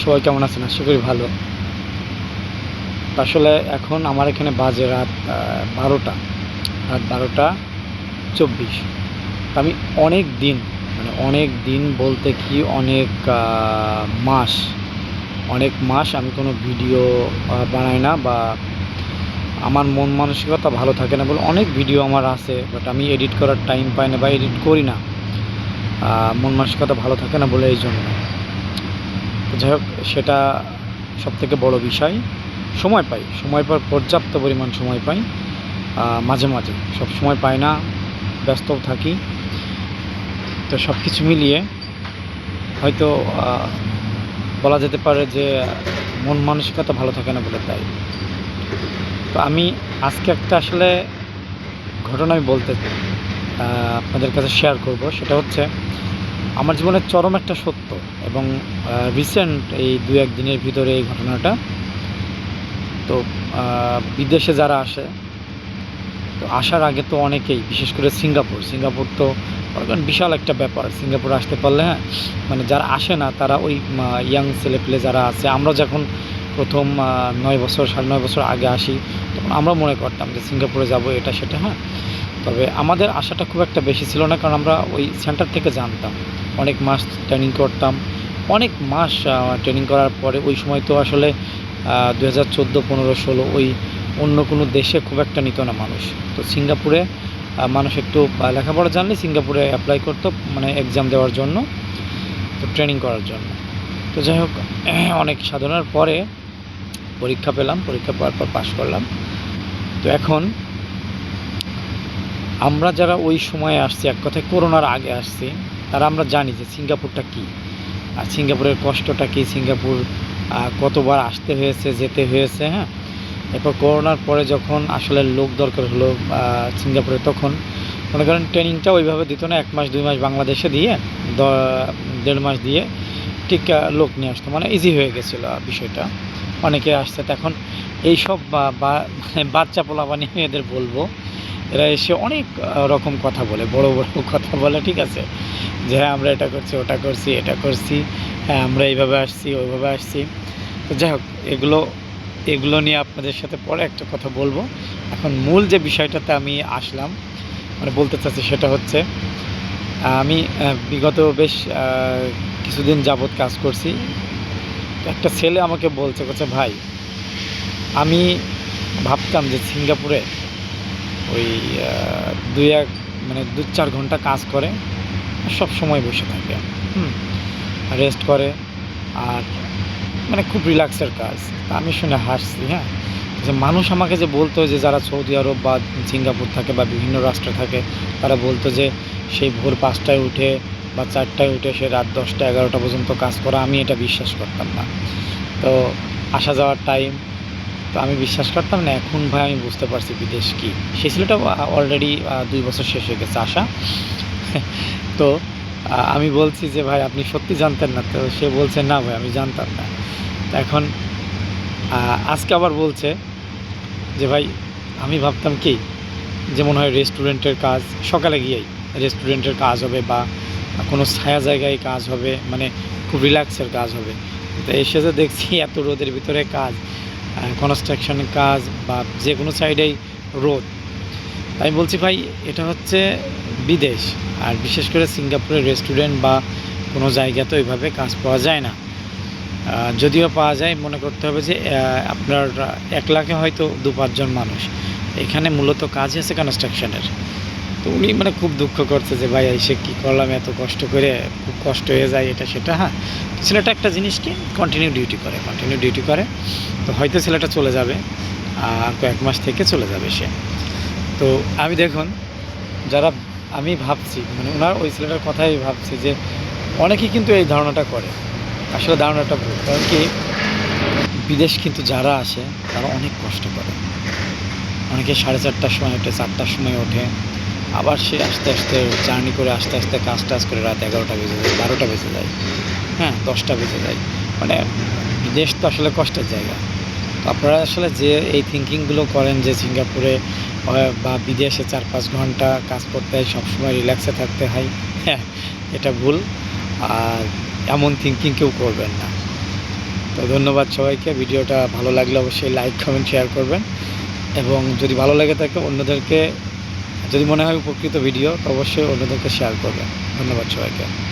সবাই কেমন আছেন? আশা করি ভালো। আসলে এখন আমার এখানে বাজে রাত বারোটা। রাত বারোটা চব্বিশ। আমি অনেক দিন মানে অনেক দিন বলতে কি অনেক মাস অনেক মাস আমি কোনো ভিডিও বানাই না বা আমার মন মানসিকতা ভালো থাকে না বলে অনেক ভিডিও আমার আছে বাট আমি এডিট করার টাইম পাই না বা এডিট করি না। মন মানসিকতা ভালো থাকে না বলে এই জন্য। যাই হোক, সেটা সবথেকে বড় বিষয়। সময় পাই। সময় পর পর্যাপ্ত পরিমাণ সময় পাই। মাঝে মাঝে। সব সময় পাই না। ব্যস্তও থাকি। তো সব কিছু মিলিয়ে হয়তো বলা যেতে পারে যে মন মানসিকতা ভালো থাকে না বলে তাই। তো আমি আজকে একটা আসলে ঘটনা আমি বলতে আপনাদের কাছে শেয়ার করব। সেটা হচ্ছে আমার জীবনের চরম একটা সত্য এবং রিসেন্ট এই দু এক দিনের ভিতরে এই ঘটনাটা। তো বিদেশে যারা আসে, তো আসার আগে তো অনেকেই, বিশেষ করে সিঙ্গাপুর। সিঙ্গাপুর তো বিশাল একটা ব্যাপার। সিঙ্গাপুর আসতে পারলে হ্যাঁ মানে যারা আসে না, তারা ওই ইয়াং ছেলেপেলে যারা আছে, আমরা যখন প্রথম নয় বছর, সাড়ে নয় বছর আগে আসি, তখন আমরা মনে করতাম যে সিঙ্গাপুরে যাব, এটা, সেটা হ্যাঁ। তবে আমাদের আশাটা খুব একটা বেশি ছিল না, কারণ আমরা ওই সেন্টার থেকে জানতাম। অনেক মাস ট্রেনিং করতাম। অনেক মাস ট্রেনিং করার পরে ওই সময় তো আসলে দু হাজার চোদ্দ, পনেরো, ষোলো ওই অন্য কোনো দেশে খুব একটা নিত না মানুষ। তো সিঙ্গাপুরে মানুষ একটু লেখাপড়া জানলে সিঙ্গাপুরে অ্যাপ্লাই করতো মানে এক্সাম দেওয়ার জন্য, তো ট্রেনিং করার জন্য। তো যাই হোক, অনেক সাধনার পরে পরীক্ষা পেলাম, পরীক্ষা পাওয়ার পর পাশ করলাম। তো এখন আমরা যারা ওই সময়ে আসছি, এক কথায় করোনার আগে আসছি তারা আমরা জানি যে সিঙ্গাপুরটা কী। আর সিঙ্গাপুরের কষ্টটা কী? সিঙ্গাপুর কতবার আসতে হয়েছে, যেতে হয়েছে হ্যাঁ? এরপর করোনার পরে যখন আসলে লোক দরকার হলো সিঙ্গাপুরে, তখন মনে করেন ট্রেনিংটা ওইভাবে দিত না, এক মাস, দুই মাস বাংলাদেশে দিয়ে দেড় মাস দিয়ে ঠিক লোক নিয়ে আসতো। মানে ইজি হয়ে গেছিল বিষয়টা। অনেকে আসছে। এখন এইসব মানে বাচ্চা পোলাপানি এদের বলব, এরা এসে অনেক রকম কথা বলে, বড় বড় কথা বলে, ঠিক আছে? যে হ্যাঁ আমরা এটা করছি, ওটা করছি, এটা করছি হ্যাঁ আমরা এইভাবে আসছি, ওইভাবে আসছি। তো যাই হোক, এগুলো এগুলো নিয়ে আপনাদের সাথে পরে একটা কথা বলব। এখন মূল যে বিষয়টাতে আমি আসলাম মানে বলতে চাচ্ছি সেটা হচ্ছে, আমি বিগত বেশ কিছুদিন যাবৎ কাজ করছি। একটা ছেলে আমাকে বলছে বলছে, ভাই, আমি ভাবতাম যে সিঙ্গাপুরে ওই দুই এক মানে দু চার ঘণ্টা কাজ করে সব সময় বসে থাকে, হুম রেস্ট করে আর মানে খুব রিল্যাক্সের কাজ। আমি শুনে হাসছি হ্যাঁ? যে মানুষ আমাকে যে বলতো যে যারা সৌদি আরব বা সিঙ্গাপুর থাকে বা বিভিন্ন রাষ্ট্রে থাকে, তারা বলতো যে সেই ভোর পাঁচটায় উঠে বা চারটায় উঠে সে রাত দশটা, এগারোটা পর্যন্ত কাজ করা আমি এটা বিশ্বাস করতাম না। তো আসা যাওয়ার টাইম তো আমি বিশ্বাস করতাম না, এখন ভাই আমি বুঝতে পারছি বিদেশ কী। সে ছেলেটা অলরেডি দুই বছর শেষ হয়ে গেছে আসা। তো আমি বলছি যে, ভাই, আপনি সত্যি জানতেন না। তো সে বলছে, না ভাই, আমি জানতাম না। এখন আজকে আবার বলছে যে, ভাই, আমি ভাবতাম কি যেমন হয় রেস্টুরেন্টের কাজ, সকালে গিয়েই রেস্টুরেন্টের কাজ হবে বা কোনো ছায়া জায়গায় কাজ হবে মানে খুব রিল্যাক্সের কাজ হবে। তো এসে যে দেখছি এত রোদের ভিতরে কাজ কনস্ট্রাকশনের কাজ বা যে কোনো সাইডেই রোদ। আমি বলছি ভাই, এটা হচ্ছে বিদেশ, আর বিশেষ করে সিঙ্গাপুরের রেস্টুরেন্ট বা কোনো জায়গাতে ওইভাবে কাজ পাওয়া যায় না। যদিও পাওয়া যায়, মনে করতে হবে যে আপনার এক লাখে হয়তো দু পাঁচজন মানুষ। এখানে মূলত কাজ আছে কনস্ট্রাকশনের তো উনি মানে খুব দুঃখ করছে যে, ভাই, এসে কী করলাম? এত কষ্ট করে খুব কষ্ট হয়ে যায় এটা, সেটা? হ্যাঁ ছেলেটা একটা জিনিস কি কন্টিনিউ ডিউটি করে কন্টিনিউ ডিউটি করে। তো হয়তো ছেলেটা চলে যাবে, আর কয়েক মাস থেকে চলে যাবে সে। তো আমি দেখুন, যারা আমি ভাবছি মানে ওনার ওই ছেলেটার কথাই ভাবছি যে অনেকেই কিন্তু এই ধারণাটা করে। আসলে ধারণাটা ভুল, কারণ কি? বিদেশ কিন্তু যারা আসে, তারা অনেক কষ্ট করে। অনেকে সাড়ে চারটার সময় ওঠে চারটার সময় ওঠে। আবার সে আস্তে আস্তে জার্নি করে, আস্তে আস্তে কাজ টাজ করে রাত এগারোটা বেজে যায়, বারোটা বেজে যায়। হ্যাঁ দশটা বেজে যায়। মানে বিদেশ তো আসলে কষ্টের জায়গা। আপনারা আসলে যে এই থিঙ্কিংগুলো করেন যে সিঙ্গাপুরে বা বিদেশে চার পাঁচ ঘণ্টা কাজ করতে হয়, সবসময় রিল্যাক্সে থাকতে হয়। হ্যাঁ এটা ভুল। আর এমন থিঙ্কিং কেউ করবেন না। তো ধন্যবাদ সবাইকে। ভিডিওটা ভালো লাগলে অবশ্যই লাইক কমেন্ট শেয়ার করবেন। এবং যদি ভালো লাগে থাকে অন্যদেরকে, যদি মনে হয় উপকৃত ভিডিও, তো অবশ্যই অন্যদেরকে শেয়ার করবেন। ধন্যবাদ সবাইকে।